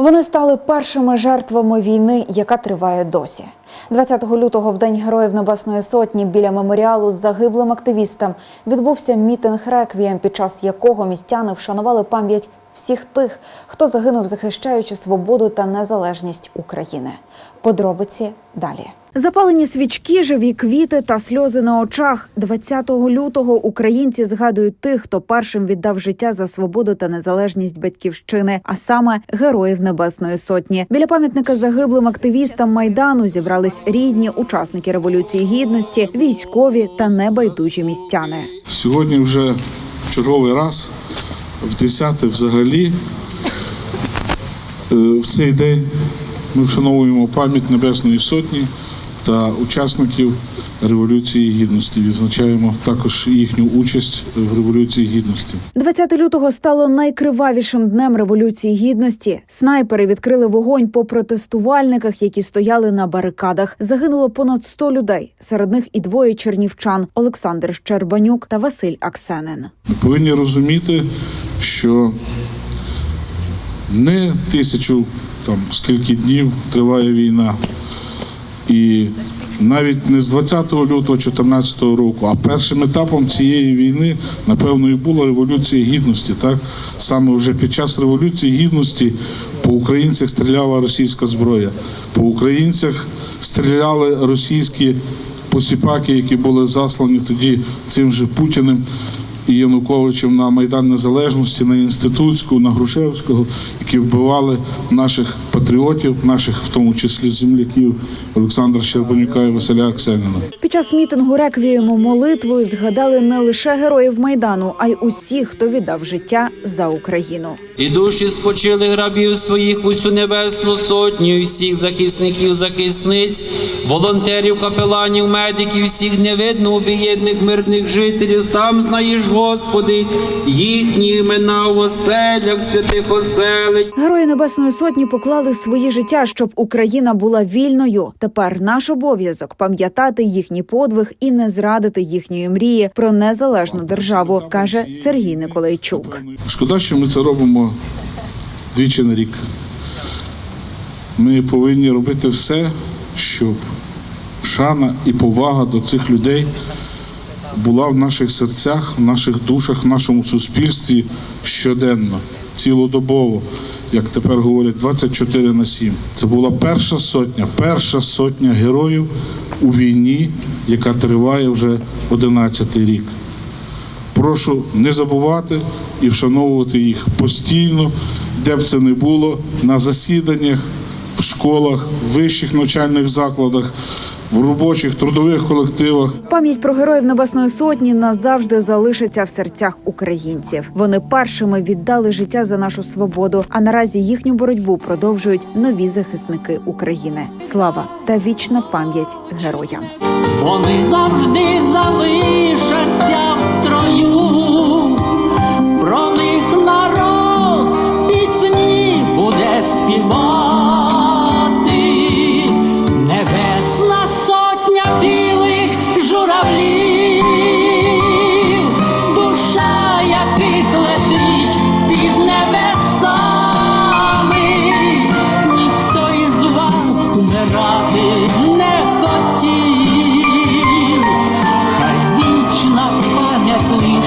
Вони стали першими жертвами війни, яка триває досі. 20 лютого, в день Героїв Небесної Сотні, біля меморіалу з загиблим активістам відбувся мітинг реквієм, під час якого містяни вшанували пам'ять всіх тих, хто загинув, захищаючи свободу та незалежність України. Подробиці далі. Запалені свічки, живі квіти та сльози на очах. 20 лютого українці згадують тих, хто першим віддав життя за свободу та незалежність батьківщини, а саме героїв Небесної Сотні. Біля пам'ятника загиблим активістам майдану зібрались рідні, учасники революції гідності, військові та небайдужі містяни. Сьогодні вже черговий раз, в 10 взагалі, е, в цей день ми вшановуємо пам'ять Небесної Сотні та учасників Революції Гідності. Відзначаємо також їхню участь в Революції Гідності. 20 лютого стало найкривавішим днем революції гідності. Снайпери відкрили вогонь по протестувальниках, які стояли на барикадах. Загинуло понад 100 людей. Серед них і двоє чернівчан Олександр Щербанюк та Василь Аксенин. Ми повинні розуміти, що не тисячу там скільки днів триває війна, і навіть не з 20 лютого 2014 року, а першим етапом цієї війни, напевно, і була революція гідності. Так саме вже під час революції гідності по українцях стріляла російська зброя, по українцях стріляли російські посіпаки, які були заслані тоді цим же Путіним і Януковичем на Майдан Незалежності, на Інститутську, на Грушевського, які вбивали наших патріотів, наших в тому числі земляків Олександра Щербанюка і Василя Аксенина. Під час мітингу реквієму молитвою згадали не лише героїв майдану, а й усіх, хто віддав життя за Україну. І душі спочили грабів своїх усю небесну сотню, і всіх захисників, захисниць, волонтерів, капеланів, медиків, всіх невидно обієдних мирних жителів. Сам знаєш, Господи, їхні імена в оселях, святих оселень. Герої Небесної Сотні поклали свої життя, щоб Україна була вільною. Тепер наш обов'язок пам'ятати їхній подвиг і не зрадити їхньої мрії про незалежну державу, каже Сергій Николайчук. Шкода, що ми це робимо двічі на рік. Ми повинні робити все, щоб шана і повага до цих людей була в наших серцях, в наших душах, в нашому суспільстві щоденно, цілодобово, як тепер говорять, 24 на 7. Це була перша сотня, перша сотня героїв у війні, яка триває вже 11 рік. Прошу не забувати і вшановувати їх постійно, де б це не було, на засіданнях, в школах, в вищих навчальних закладах, в робочих трудових колективах. Пам'ять про героїв Небесної Сотні назавжди залишиться в серцях українців. Вони першими віддали життя за нашу свободу. А наразі їхню боротьбу продовжують нові захисники України. Слава та вічна пам'ять героям. Вони завжди залишаться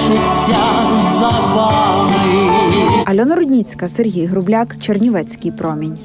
пам'ять лишиться за вами. Альона Рудніцька, Сергій Грубляк, Чернівецький промінь.